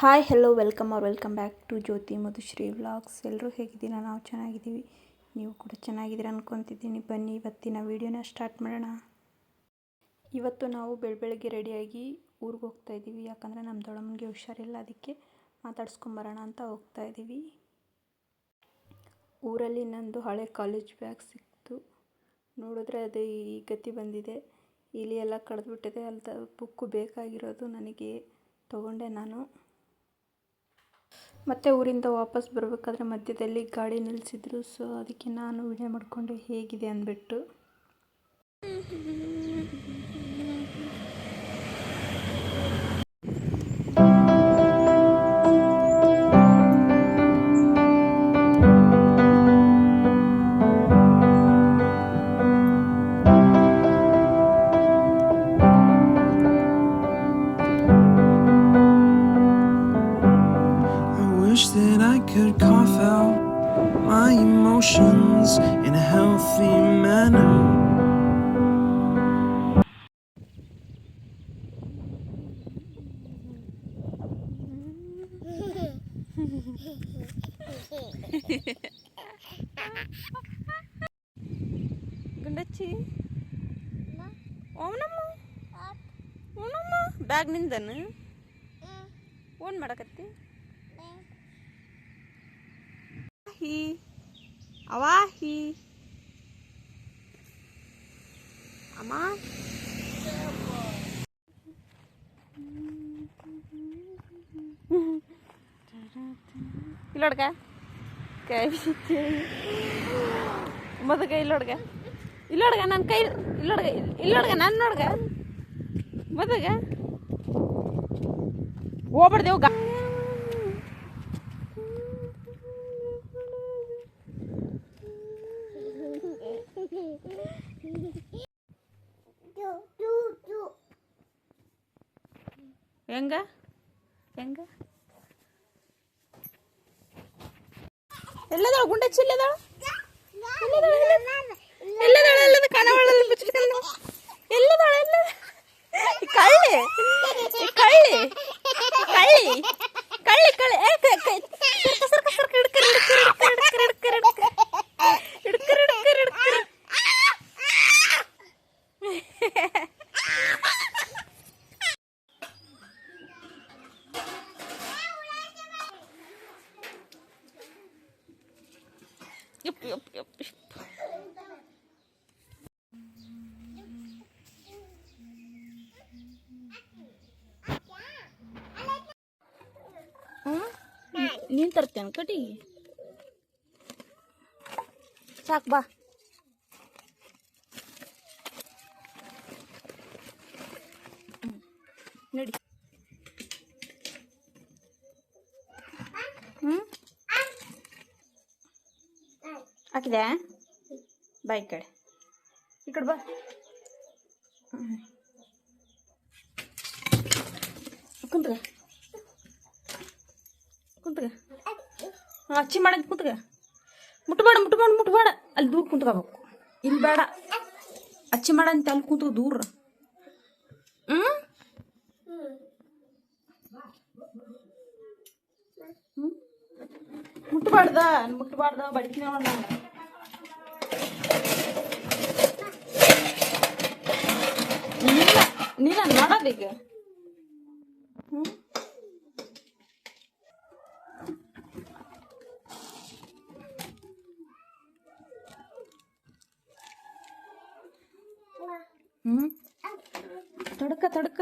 Hi hello welcome are welcome back to Jyoti Madhushree vlogs ಎಲ್ಲರೂ ಹೇಗಿದ್ದೀರಾ? ನಾವು ಚೆನ್ನಾಗಿದ್ದೀವಿ. ನೀವು ಕೂಡ ಚೆನ್ನಾಗಿದ್ದೀರ ಅಂದ್ಕೊತಿದ್ದೀನಿ ಬನ್ನಿ, ಇವತ್ತಿನ ವೀಡಿಯೋನ ಸ್ಟಾರ್ಟ್ ಮಾಡೋಣ. ಇವತ್ತು ನಾವು ಬೆಳ ಬೆಳಗ್ಗೆ ರೆಡಿಯಾಗಿ ಊರಿಗೆ ಹೋಗ್ತಾ ಇದ್ದೀವಿ. ಯಾಕಂದರೆ ನಮ್ಮ ದೊಡ್ಡಮ್ಮನಿಗೆ ಹುಷಾರಿಲ್ಲ. ಅದಕ್ಕೆ ಮಾತಾಡ್ಸ್ಕೊಂಬರೋಣ ಅಂತ ಹೋಗ್ತಾ ಇದ್ದೀವಿ. ಊರಲ್ಲಿ ನಂದು ಹಳೆ ಕಾಲೇಜ್ ಬ್ಯಾಗ್ ಸಿಕ್ತು. ನೋಡಿದ್ರೆ ಅದು ಈ ಗತಿ ಬಂದಿದೆ. ಇಲ್ಲಿ ಎಲ್ಲ ಕಳೆದ್ಬಿಟ್ಟಿದೆ. ಅಲ್ದ ಬುಕ್ಕು ಬೇಕಾಗಿರೋದು ನನಗೆ ತಗೊಂಡೆ ನಾನು. ಮತ್ತೆ ಊರಿಂದ ವಾಪಸ್ ಬರಬೇಕಾದ್ರೆ ಮಧ್ಯದಲ್ಲಿ ಗಾಡಿ ನಿಲ್ಲಿಸಿದ್ರು. ಸೊ ಅದಕ್ಕೆ ನಾನು ವಿಡಿಯೋ ಮಾಡಿಕೊಂಡೆ ಹೇಗಿದೆ ಅಂದ್ಬಿಟ್ಟು. Out my emotions in a healthy manner. ಗುಂಡಚ್ಚಿ ಓನಮ್ಮ ಓನಮ್ಮ ಬ್ಯಾಗ್ ನಿಂದನು ಓನ್ ಮಾಡಕತ್ತಿ abaji, abaji, ama. ¿Qué lorga? ¿Qué hiciste? Lorga? Lorga? எங்க? எங்க? இல்லதா குண்டச்சி இல்லதா இல்லதா இல்லதா angin terjun ke nedi hmm? Aki deh eh? baikar ikut ba ಅಚ್ಚಿ ಮಾಡಕ್ಕೆ ಕುಂತ್ಗ ಮುಟ್ಬೇಡ ಮುಟ್ಬೇಡ ಮುಟ್ಬೇಡ ಅಲ್ಲಿ ದೂರ ಕುಂತ್ಕೋಬೇಕು ಇಲ್ಲಿ ಬೇಡ ಅಚ್ಚಿ ಮಾಡಂತ ಅಲ್ಲಿ ಕುಂತ್ಕೋ ದೂರ ಹ್ಞೂ ಹ್ಞೂ ಮುಟ್ಬಾರ್ದ ಮುಟ್ಬಾರ್ದ ಬಡಿತೀನಿ ಅವಳ ನೀನ ನೀನ ನೋಡೋದೀಗ ಹ್ಞೂ ಹ್ಞೂ ತಡ್ಕ.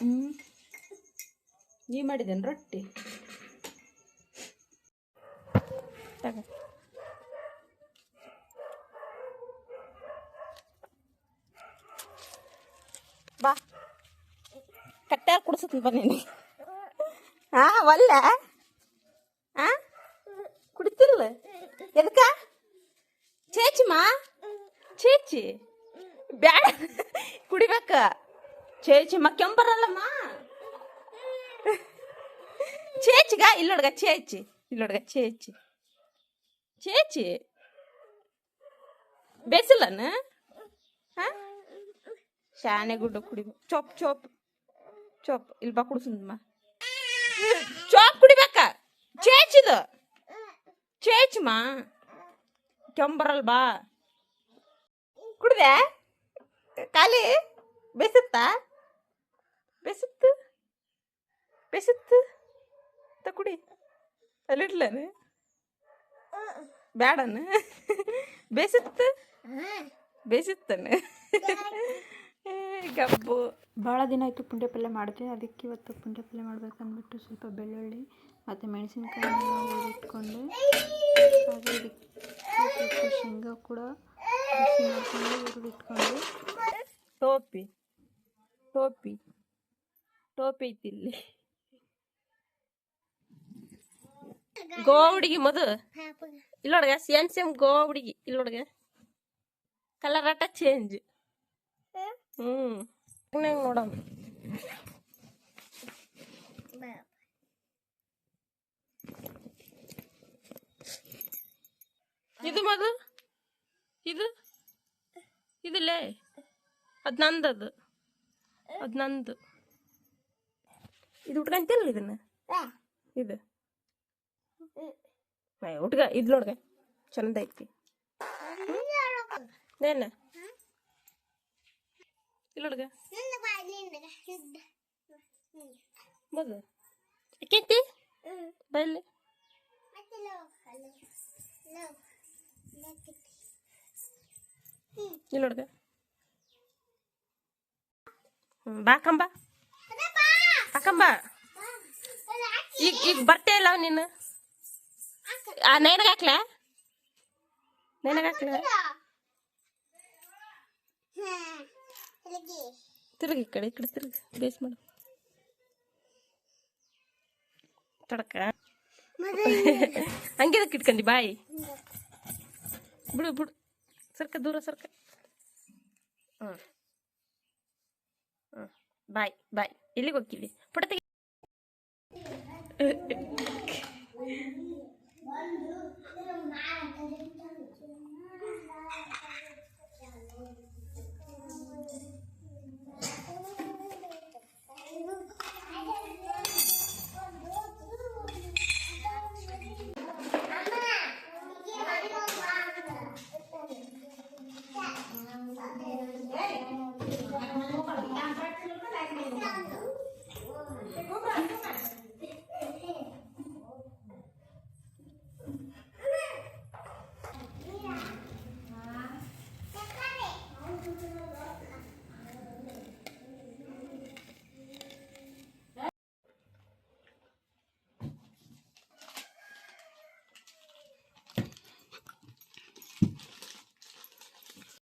ಹ್ಞೂ ನೀ ಮಾಡಿದ್ದೇನೆ ರೊಟ್ಟಿ? ತಗ. ಬಾ ಕಟ್ಟಾರ ಕುಡ್ಸತ್ತೀನಿ ಬನ್ನಿ ಹಾ ಒಲ್ಲ ಹಾ ಕುಡಿತಿಲ್ಲ ಎದಕ್ಕ ಚೇಚಿಮ್ಮ ಚೇಚಿ ಬ್ಯಾಡ ಕುಡಿಬೇಕ ಚೇಚಿಮ್ಮ ಕೆಂಬರಲ್ಲಮ್ಮ ಚೇಚಿಗ ಇಲ್ಲೊಡ್ಗ ಚೇಚಿ ಇಲ್ಲೊಡ್ಗ ಚೇಚಿ ಚೇಚಿ ಬೇಸಿಲ್ಲನ ಹಾ ಶಾನೆ ಗುಡ್ಡ ಕುಡಿಬೇಕು ಚೋಪ್ ಚೋಪ್. ಚೋಪ್. ಇಲ್ಲಿ ಬಾ ಕುಡಿಸಮ್ಮ ಚೋಪ್ ಕುಡಿಬೇಕ? ಚೇಚಿದು? ಚೇಚಮ್ಮ ಕೆಂಬರಲ್ ಬಾ ಕುಡ್ದೆ? ಖಾಲಿ? ಬೇಸುತ್ತಾ? ಬೇಸುತ್ತು ಬೆಸುತ್ತು ತ ಕುಡಿ. ಅಲ್ಲಿಡ್ಲನ. ಬ್ಯಾಡನ. ಬೇಸುತ್ತು ಬೇಸಿತ್ತನ. ಗಬ್ಬು. ಭಾಳ ದಿನ ಆಯಿತು ಪುಂಡೆ ಪಲ್ಯ ಮಾಡಿದೆ ಅದಕ್ಕೆ ಇವತ್ತು ಪುಂಡೆ ಪಲ್ಯ ಮಾಡ್ಬೇಕು ಅಂದ್ಬಿಟ್ಟು ಸ್ವಲ್ಪ ಬೆಳ್ಳುಳ್ಳಿ ಮತ್ತು ಮೆಣಸಿನಕಾಯಿ ಇಟ್ಕೊಂಡೆ. ಹಾಗೆ ಇದಕ್ಕೆ ಶೇಂಗಾ ಕೂಡ ಬಿಸಿ ಮಾಡ್ಕೊಂಡು ಹುರಿದಿಟ್ಕೊಂಡು ಟೋಪಿ. ಟೋಪಿ. ಟೋಪಿ ಐತಿ ಇಲ್ಲಿ. ಗೋ ಹುಡುಗಿ ಮದು. ಇಲ್ಲೊಳಗ ಸೇಮ್ ಸೇಮ್ ಗೋ ಹುಡುಗಿ. ಕಲರ್ ಆಟ ಚೇಂಜ್ ಹ್ಮ್. ನಂಗೆ ನೋಡಮ್ಮ ಇದು ಮದು ಇದು? ಇದಿಲ್ಲೇ? ಅದ್ ನಂದದು ಅದ್. ನಂದು. ಇದು ಉಟ್ಕಂತಿಲ್ಲ ಇದನ್ನ? ಇದು? ಉಟ್ಕ. ಇದು ನೋಡ್ಕ. ಚಂದ ಐತಿ. ನೇನ? ಇಲ್ಲೊಡ್ಗ? ಮದು ಯಾಕೈತಿ ಬೈಲಿ? ಇಲ್ಲಡ್ಗ? ಬಾ ಕಂಬ. ಅಕ್ಕಂಬ ಈಗ ಈಗ ಬರ್ತೇ ಇಲ್ಲ ನೀನು ಆ ನೇನಗ ಹಾಕ್ಲ? ನೈನಾಗ ಹಾಕ್ಲ? ತಿರುಗಿ. ಈ ಕಡೆ ಈ ಕಡೆ ತಿರುಗಿ. ಬೇಸ್ ಮಾಡು. ತಡಕ. ಹಂಗೆ ಇಟ್ಕೊಂಡಿ ಬಾಯಿ. ಬಿಡು ಬಿಡು. ಸರ್ಕ ದೂರ ಸರ್ಕ. ಹ್ಞೂ. ಹ್ಞೂ. ಬಾಯ್ ಬಾಯ್. ಎಲ್ಲಿಗೆ ಹೋಗಿದ್ದಿ ಪುಟ ತೆಗಿ